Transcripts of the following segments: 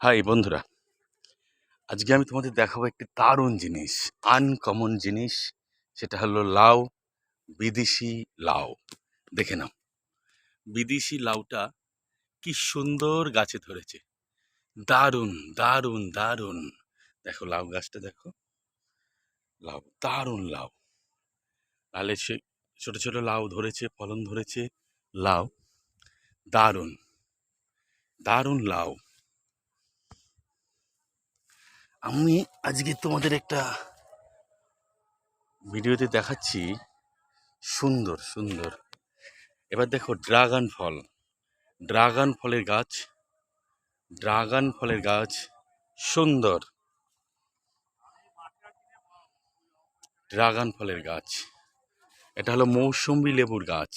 High বন্ধুরা, আজকে আমি তোমাদের দেখাবো একটি দারুণ জিনিস আনকমন জিনিস, সেটা হলো লাউ, বিদেশি লাউ। দেখে নাও, বিদেশি লাউটা কি সুন্দর গাছে ধরেছে। দারুণ দারুণ দারুণ। দেখো লাউ গাছটা, দেখো। লাউ, দারুণ লাউ। লালে সে, ছোট ছোট লাউ ধরেছে, ফলন ধরেছে, লাউ। দারুণ দারুণ লাউ। আমি আজকে তোমাদের একটা ভিডিওতে দেখাচ্ছি সুন্দর সুন্দর। এবার দেখো ড্রাগন ফল। ড্রাগন ফলের গাছ, ড্রাগন ফলের গাছ সুন্দর। ড্রাগন ফলের গাছ। এটা হলো মৌসুম্বি লেবুর গাছ।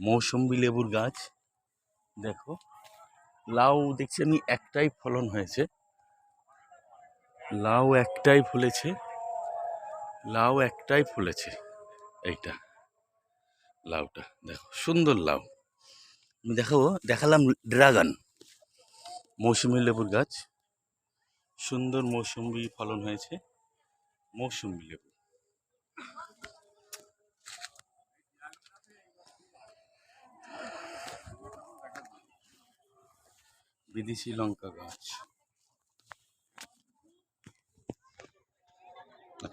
মৌসুম্বি লেবুর গাছ, দেখো। লাউ দেখছি আমি একটাই ফলন হয়েছে। লাউ একটাই ফুলেছে। লাউ একটাই ফুলেছে। এইটা। লাউটা। দেখো, সুন্দর লাউ। আমি দেখাবো, দেখালাম ড্রাগন। মৌসুমি লেবুর গাছ। সুন্দর মৌসুম্বি ফলন হয়েছে। মৌসুমি লেবু। বিদেশি লঙ্কা গাছ।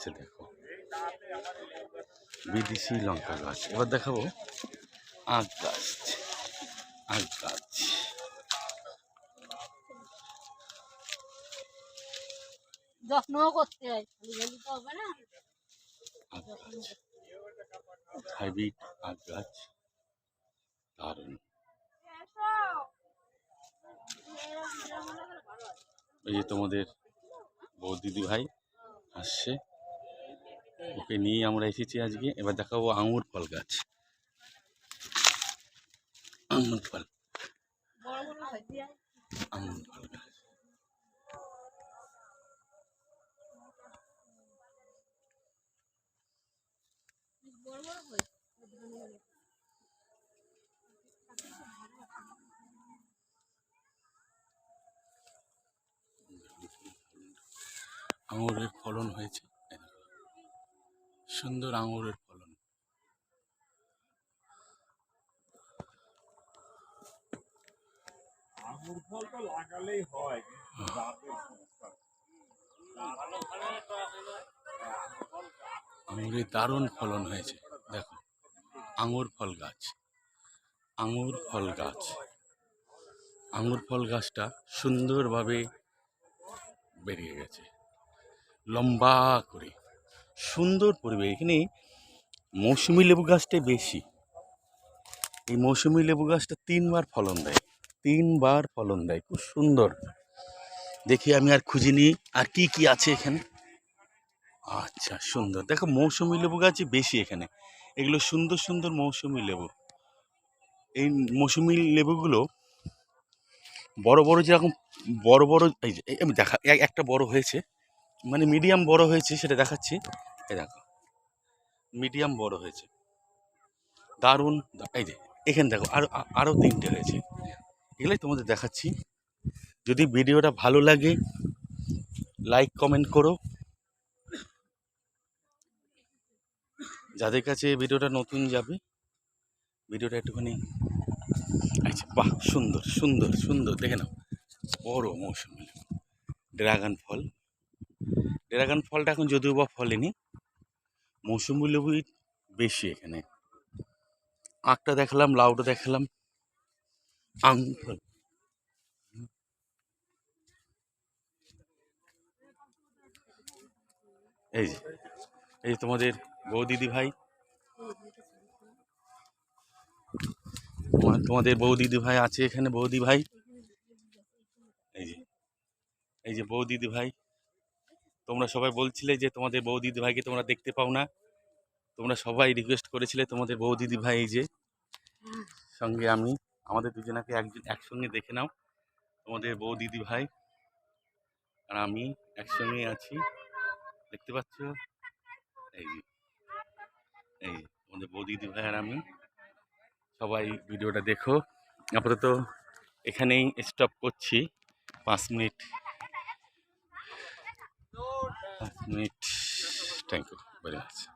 আচ্ছা দেখো। বিদেশি লঙ্কা গাছ। এবার দেখাবো। আখ গাছ। আখ গাছ। করতে হয়। হবে না। আখ গাছ। হাইব্রিড আখ গাছ। দারুণ। এই যে তোমাদের বউ দিদি ভাই আসছে। ওকে নিয়ে আমরা এসেছি আজকে। এবার দেখাবো আঙুর ফল গাছ। আঙুর ফল। আঙুর ফল গাছ। আঙুরের ফলন হয়েছে। সুন্দর আঙুরের ফলন। আঙুর ফল তো লাগালেই হয় হ্যাঁ, আঙুর দারুণ ফলন হয়েছে দেখো। আঙুর ফল গাছ আঙুর ফল গাছ। আঙুর ফল গাছটা সুন্দরভাবে বেরিয়ে গেছে। লম্বা করে। সুন্দর পরিবেশ। এখানে মৌসুমি লেবু গাছটাই বেশি। এই মৌসুমি লেবু গাছটা তিনবার ফলন দেয়। তিনবার ফলন দেয়। খুব সুন্দর। দেখি আমি আর খুঁজিনি আর কি কি আছে এখানে? আচ্ছা সুন্দর। দেখো, মৌসুমি লেবু গাছই বেশি এখানে। এগুলো সুন্দর সুন্দর মৌসুমি লেবু। এই মৌসুমি লেবুগুলো বড় বড় যেরকম, বড় বড়, এই আমি দেখা একটা বড় হয়েছে। মানে মিডিয়াম বড় হয়েছে সেটা দেখাচ্ছি। এই দেখো। মিডিয়াম বড় হয়েছে। দারুণ। এই যে, এখানে দেখো আরও আরও তিনটে হয়েছে। এগুলোই তোমাদের দেখাচ্ছি। যদি ভিডিওটা ভালো লাগে লাইক কমেন্ট করো। যাদের কাছে ভিডিওটা নতুন যাবে, ভিডিওটা একটুখানি আচ্ছা বাহ, সুন্দর সুন্দর সুন্দর। দেখে নাও, বড় মৌসুমি। ড্রাগন ফল। ড্রাগন ফলটা এখন যদিও বা ফলেনি, মৌসুমি লেবুই বেশি এখানে। আখটা দেখালাম, লাউটা দেখালাম আঙুর এই যে, এই তোমাদের বৌ দিদি ভাই তোমাদের বৌ দিদি ভাই আছে এখানে, বৌদি ভাই। এই যে এই যে বৌ দিদি ভাই। তোমরা সবাই বলছিলে যে তোমাদের বৌ দিদি ভাইকে তোমরা দেখতে পাও না। তোমরা সবাই রিকোয়েস্ট করেছিলে তোমাদের বৌ দিদি ভাই এই যে, সঙ্গে আমি, আমাদের দুজনাকে একজন, একসঙ্গে দেখে নাও, তোমাদের বৌ দিদি ভাই আর আমি একসঙ্গে আছি। দেখতে পাচ্ছ? এই যে এই যে আমাদের বৌ দিদি ভাই আর আমি। সবাই ভিডিওটা দেখো। আপাতত এখানেই স্টপ করছি। পাঁচ minute minute thank you very much